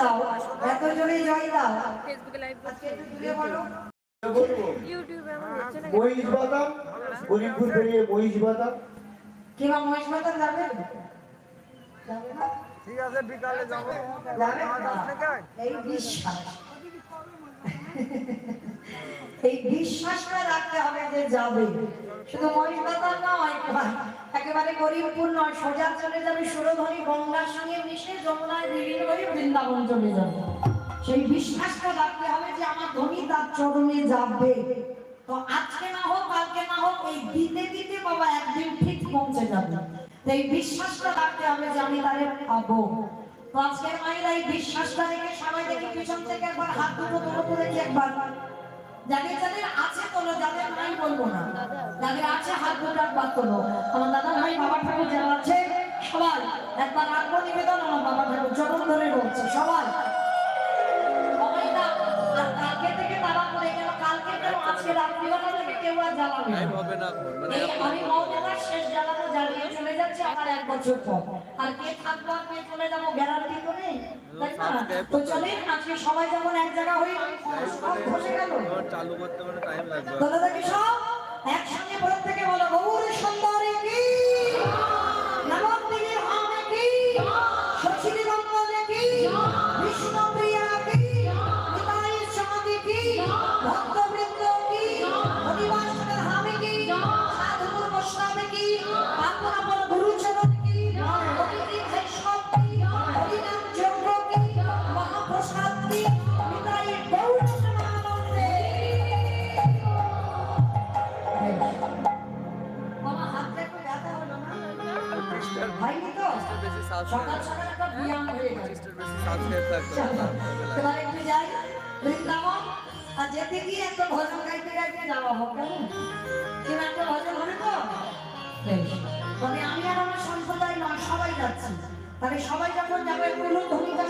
দাও এত জোরে জয় দাও। ফেসবুকে লাইভ আজকে একটু দূরে বলো। বলব ইউটিউবে আমার হচ্ছে না মহিষ বাদাম গরিবপুর পেরিয়ে মহিষ বাদাম। কিংবা মহিষ মাতা যাবে? যাবে ঠিক আছে বিকালে যাব। এই বিশ্বাস। এই বিশ্বাসটা রাখতে যে যাবে। শুধু মহিষ বাজার নয় একেবারে গরিবপুর নয়, সোজা চলে যাবে সুরধনী গঙ্গার সঙ্গে মিশে যমুনায় বিলীন হয়ে বৃন্দাবন চলে যাবে। সেই বিশ্বাসটা রাখতে হবে যে আমার ধনী তার চরণে যাবে। তো আজকে না হোক, কালকে না হোক, এই দিতে দিতে বাবা একদিন ঠিক পৌঁছে যাবে। এই বিশ্বাসটা রাখতে হবে যে আমি তারে পাবো। তো আজকের মায়েরা এই বিশ্বাসটা রেখে সবাই দেখি পিছন থেকে একবার হাত দুটো তোলো তুলেছি একবার। যাদের যাদের আছে তোলো যাদের নাই বলব না যাদের আছে হাত দুটো একবার তোলো। আমার দাদা ভাই বাবা ঠাকুর যারা আছে সবাই একবার আগ্রহ নিবেদন আমার বাবা ঠাকুর চরণ ধরে বলছে সবাই। কালকে থেকে তারা করে গেল কালকে কেন আজকে রাত্রিবেলা থেকে কেউ আর জ্বালাবে মানে আমি শেষ জ্বালানো জ্বালিয়ে চলে যাচ্ছে এক বছর পর। আর কে থাকব আর চলে যাব গ্যারান্টি তো নেই তাই না? তো চলে আজকে সবাই যেমন এক জায়গা হয়ে সব বসে গেল। চালু করতে মানে টাইম লাগবে। তোরা দেখি সব? একসঙ্গে কি বিষ্ণুপ্রিয়া কি নিতাই সমাধি কি ভক্তবৃন্দ কি হরিবাসনের হামে কি সাধুর বৈষ্ণবে কি আপনার গুরুচরণ কি অতিথি ভাই কি হরিনাম যজ্ঞ কি মহাপ্রসাদ কি নিতাই গৌর সমানন্দে বেশি। বেশি সাবস্ক্রাইব থাকবে যাই, বৃন্দাবন। আর যেতে গিয়ে একটা ভজন গাইতে গাইতে যাওয়া হোক, কেমন? একটা ভজন হবে তো? তবে আমি আর আমার সম্প্রদায় নয়, সবাই যাচ্ছি। তাহলে সবাই যখন যাবে, কোনো ধনীটা